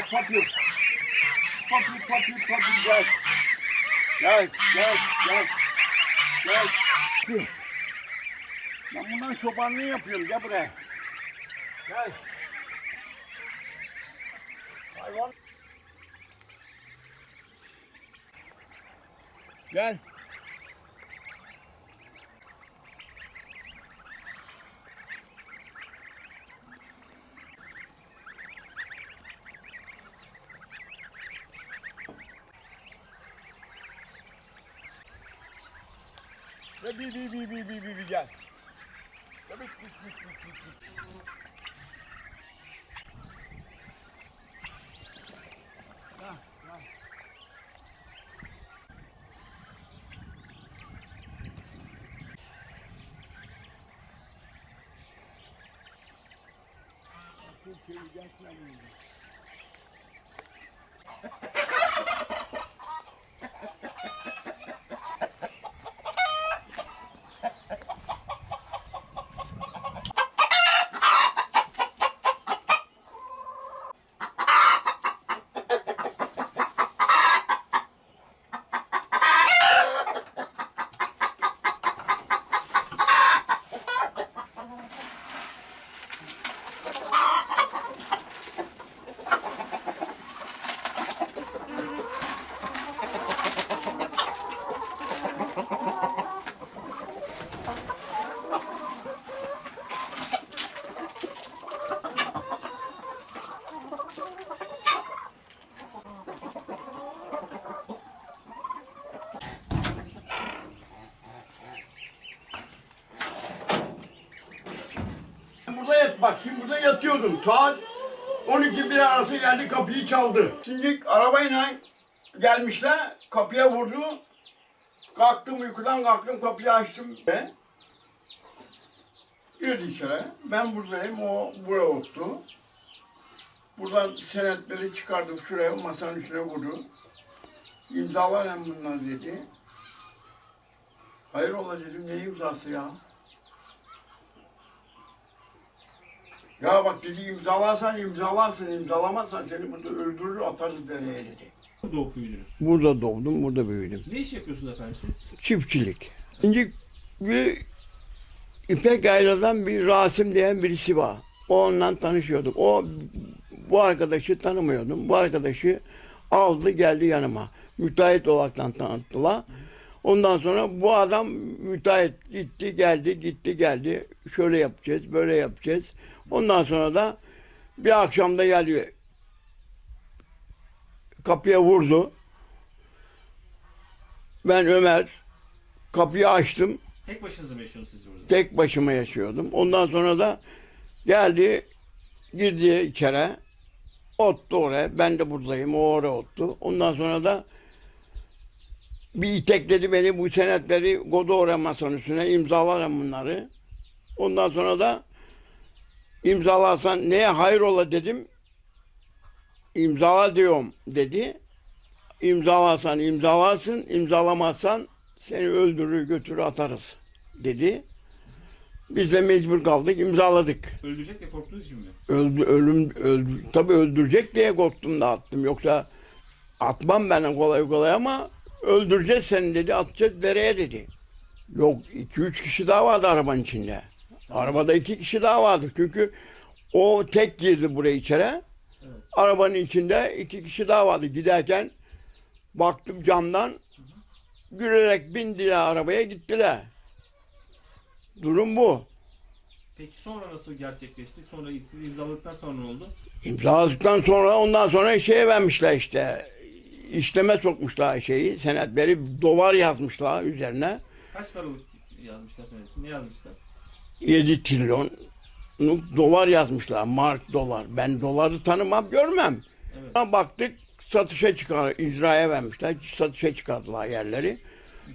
gel Papi. Papi, papi, papi gel. Gel, gel, gel. Gel. Ben bundan çobanlığı yapıyorum. Gel buraya. Gel. Hayvan. Gel. Ve bir bir bir bir bir bir bir gel. Tabii bit bit bit bit bit. Ha, ha. Bakın şeyi geçmeyin. Burada bak şimdi burada yatıyordum. Saat 12 bir arası geldi kapıyı çaldı. Şimdi arabayla gelmişler kapıya vurdu. Kalktım uykudan kalktım kapıyı açtım. Ve girdi içeri. Ben buradayım o buraya oturdu. Buradan senetleri çıkardım şuraya masanın üstüne vurdu. İmzalar hem bunlar dedi. Hayır ola dedim ne imzası ya? Ya bak dedi imzalarsan imzalarsın, imzalamazsan seni burada öldürür atarız dereye dedi. Doğup büyüdünüz. Burada doğdum, burada büyüdüm. Ne iş yapıyorsunuz efendim siz? Çiftçilik. Şimdi bir İpek Ayla'dan bir Rasim diyen birisi var. O ondan tanışıyorduk. O bu arkadaşı tanımıyordum. Bu arkadaşı aldı geldi yanıma. Müteahhit olaraktan tanıttılar. Ondan sonra bu adam müteahhit gitti geldi gitti geldi. Şöyle yapacağız böyle yapacağız. Ondan sonra da bir akşamda geldi. Kapıya vurdu. Ben Ömer kapıyı açtım. Tek başınıza mı yaşıyorsunuz siz burada? Tek başıma yaşıyordum. Ondan sonra da geldi girdi içeri. Ottu oraya. Ben de buradayım. O oraya ottu. Ondan sonra da bir itekledi beni bu senetleri kodu oraya masanın üstüne imzalarım bunları. Ondan sonra da imzalarsan neye hayrola dedim. İmzala diyorum dedi. İmzalarsan imzalarsın, imzalamazsan seni öldürür götürür atarız dedi. Biz de mecbur kaldık, imzaladık. Öldürecek diye korktuğunuz için mi? Öldü, ölüm, öldü, tabii öldürecek diye korktum da attım. Yoksa atmam ben kolay kolay ama öldüreceğiz seni dedi, atacağız dereye dedi. Yok, iki üç kişi daha vardı arabanın içinde. Arabada iki kişi daha vardı. Çünkü o tek girdi buraya içeri. Evet. Arabanın içinde iki kişi daha vardı. Giderken baktım camdan gülerek bindiler arabaya gittiler. Durum bu. Peki sonra nasıl gerçekleşti? Sonra siz imzaladıktan sonra ne oldu? İmzaladıktan sonra ondan sonra şeye vermişler işte. işleme sokmuşlar şeyi, senetleri dolar yazmışlar üzerine. Kaç paralık yazmışlar senet? Ne yazmışlar? 7 trilyon dolar yazmışlar. Mark dolar. Ben doları tanımam, görmem. Evet. Ama baktık satışa çıkar, icraya vermişler. Satışa çıkardılar yerleri.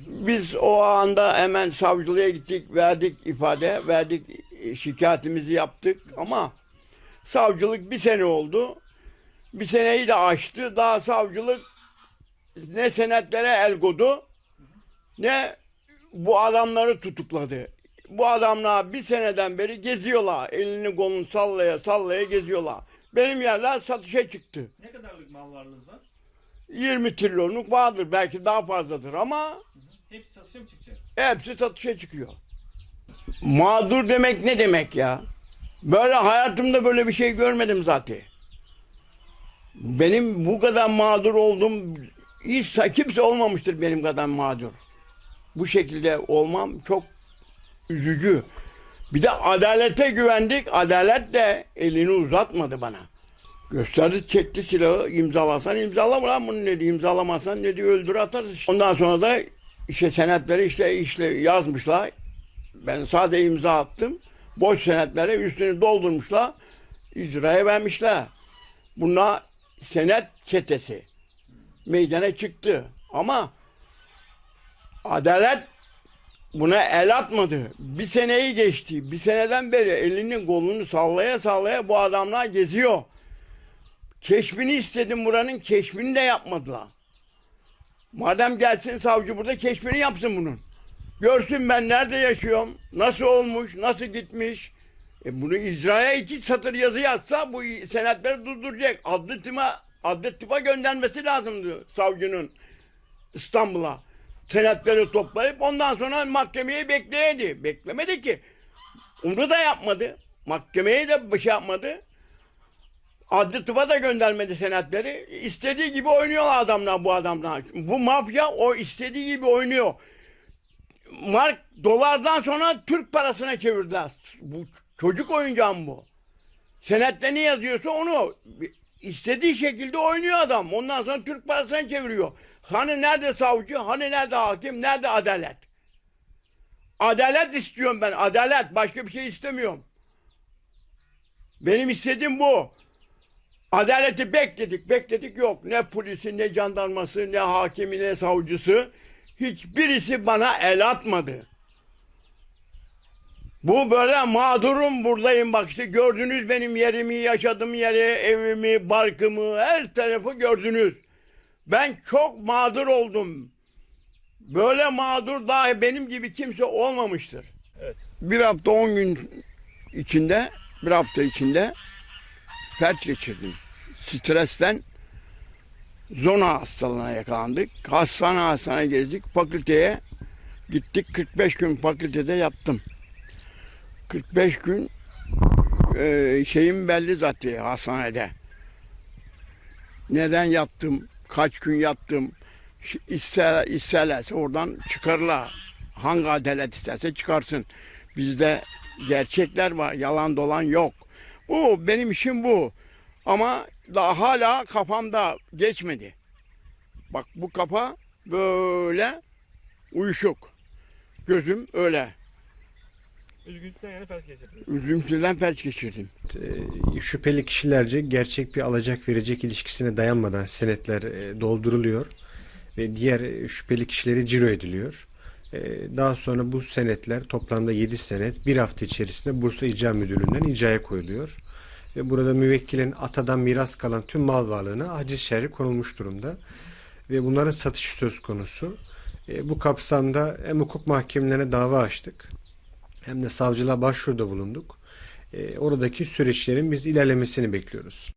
Biz o anda hemen savcılığa gittik, verdik ifade, verdik şikayetimizi yaptık ama savcılık bir sene oldu. Bir seneyi de aştı. Daha savcılık ne senetlere el koydu ne bu adamları tutukladı. Bu adamlar bir seneden beri geziyorlar. Elini kolunu sallaya sallaya geziyorlar. Benim yerler satışa çıktı. Ne kadarlık mal varlığınız var? 20 trilyonluk vardır. Belki daha fazladır ama Hı hı. Hepsi satışa mı çıkacak? hepsi satışa çıkıyor. Mağdur demek ne demek ya? Böyle hayatımda böyle bir şey görmedim zaten. Benim bu kadar mağdur oldum hiç kimse olmamıştır benim kadar mağdur. Bu şekilde olmam çok üzücü. Bir de adalete güvendik. Adalet de elini uzatmadı bana. Gösterdi çekti silahı imzalasan imzalama lan bunu dedi imzalamazsan dedi öldür atarız. Ondan sonra da işte senetleri işte işte yazmışlar. Ben sade imza attım. Boş senetlere üstünü doldurmuşlar. icraya vermişler. Bunlar senet çetesi. Meydana çıktı. Ama adalet buna el atmadı. Bir seneyi geçti. Bir seneden beri elini kolunu sallaya sallaya bu adamlar geziyor. Keşfini istedim buranın keşfini de yapmadılar. Madem gelsin savcı burada keşfini yapsın bunun. Görsün ben nerede yaşıyorum, nasıl olmuş, nasıl gitmiş. E bunu icraya iki satır yazı yazsa bu senetleri durduracak. Adlı tıma, adlı tıpa göndermesi lazımdı savcının İstanbul'a. Senetleri toplayıp ondan sonra mahkemeyi bekleyedi. Beklemedi ki. Onu da yapmadı. Mahkemeye de bir şey yapmadı. Adli tıba da göndermedi senetleri. İstediği gibi oynuyorlar adamlar bu adamlar. Bu mafya o istediği gibi oynuyor. Mark dolardan sonra Türk parasına çevirdiler. Bu çocuk oyuncağı bu? Senette ne yazıyorsa onu istediği şekilde oynuyor adam. Ondan sonra Türk parasına çeviriyor. Hani nerede savcı, hani nerede hakim, nerede adalet? Adalet istiyorum ben, adalet. Başka bir şey istemiyorum. Benim istediğim bu. Adaleti bekledik, bekledik yok. Ne polisi, ne jandarması, ne hakimi, ne savcısı. Hiçbirisi bana el atmadı. Bu böyle mağdurum buradayım bak işte gördünüz benim yerimi, yaşadığım yeri, evimi, barkımı, her tarafı gördünüz. Ben çok mağdur oldum. Böyle mağdur daha benim gibi kimse olmamıştır. Evet. Bir hafta on gün içinde, bir hafta içinde felç geçirdim. Stresten zona hastalığına yakalandık. Hastane hastane gezdik. Fakülteye gittik. 45 gün fakültede yattım. 45 gün e, şeyim belli zaten hastanede. Neden yattım, kaç gün yattım, ister, isterlerse oradan çıkarırlar. Hangi adalet isterse çıkarsın. Bizde gerçekler var, yalan dolan yok. Bu benim işim bu. Ama daha hala kafamda geçmedi. Bak bu kafa böyle uyuşuk. Gözüm öyle. Üzgünlükten yani felç geçirdiniz. Üzüntüden felç geçirdim. e, şüpheli kişilerce gerçek bir alacak verecek ilişkisine dayanmadan senetler e, dolduruluyor ve diğer e, şüpheli kişileri ciro ediliyor. E, Daha sonra bu senetler toplamda 7 senet bir hafta içerisinde Bursa İcra Müdürlüğü'nden icraya koyuluyor. Ve burada müvekkilin atadan miras kalan tüm mal varlığına haciz şerri konulmuş durumda. Ve bunların satışı söz konusu. E, Bu kapsamda hem hukuk mahkemelerine dava açtık hem de savcılığa başvuruda bulunduk. E, oradaki süreçlerin biz ilerlemesini bekliyoruz.